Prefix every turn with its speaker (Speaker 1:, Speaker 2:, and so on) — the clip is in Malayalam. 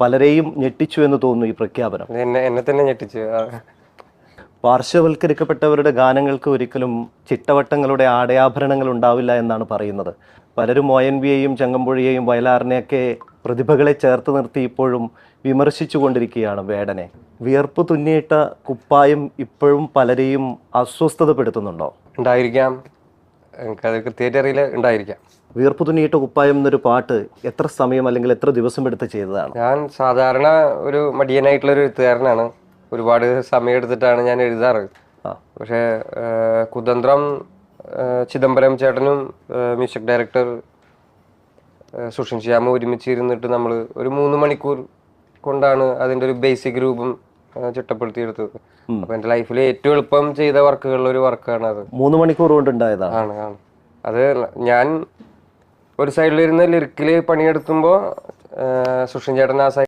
Speaker 1: പലരെയും ഞെട്ടിച്ചു എന്ന് തോന്നുന്നു ഈ പ്രഖ്യാപനം.
Speaker 2: എന്നെ തന്നെ ഞെട്ടിച്ചു.
Speaker 1: പാർശ്വവൽക്കരിക്കപ്പെട്ടവരുടെ ഗാനങ്ങൾക്ക് ഒരിക്കലും ചിട്ടവട്ടങ്ങളുടെ ആടയാഭരണങ്ങൾ ഉണ്ടാവില്ല എന്നാണ് പറയുന്നത്. പലരും ഒ എൻ വിയെയും ചങ്ങമ്പുഴയെയും വയലാറിനെയൊക്കെ പ്രതിഭകളെ ചേർത്ത് നിർത്തി ഇപ്പോഴും വിമർശിച്ചു കൊണ്ടിരിക്കുകയാണ് വേടനെ. വിയർപ്പ് തുന്നിയിട്ട കുപ്പായം ഇപ്പോഴും പലരെയും അസ്വസ്ഥതപ്പെടുത്തുന്നുണ്ടോ?
Speaker 2: ഉണ്ടായിരിക്കാം. എനിക്കത് കൃത്യമായിട്ട് അറിയില്ല ഉണ്ടായിരിക്കാം.
Speaker 1: വീർപ്പു തുന്നിയിട്ട കുപ്പായം എന്നൊരു പാട്ട് എത്ര സമയം അല്ലെങ്കിൽ എത്ര ദിവസം എടുത്ത് ചെയ്തതാണ്?
Speaker 2: ഞാൻ സാധാരണ ഒരു മടിയനായിട്ടുള്ള ഒരു എഴുത്തുകാരനാണ്. ഒരുപാട് സമയം എടുത്തിട്ടാണ് ഞാൻ എഴുതാറ്. പക്ഷെ കുതന്ത്രം ചിദംബരം ചേട്ടനും മ്യൂസിക് ഡയറക്ടർ സുഷിൻ ശ്യാമും ഒരുമിച്ച് ഇരുന്നിട്ട് നമ്മൾ ഒരു മൂന്ന് മണിക്കൂർ കൊണ്ടാണ് അതിന്റെ ഒരു ബേസിക് രൂപം ചിട്ടപ്പെടുത്തിയെടുത്തത് അപ്പൊ എന്റെ ലൈഫിൽ ഏറ്റവും എളുപ്പം ചെയ്ത വർക്കുകളിൽ ഒരു വർക്കാണ് അത്.
Speaker 1: മൂന്ന് മണിക്കൂർ കൊണ്ടുണ്ടായതാണ്
Speaker 2: ആണ് ആണ്. അത് ഞാൻ ഒരു സൈഡിലിരുന്ന് ലിറിക്കിൽ പണിയെടുക്കുമ്പോൾ സുഷിൻ ചേട്ടൻ ആ സൈഡ്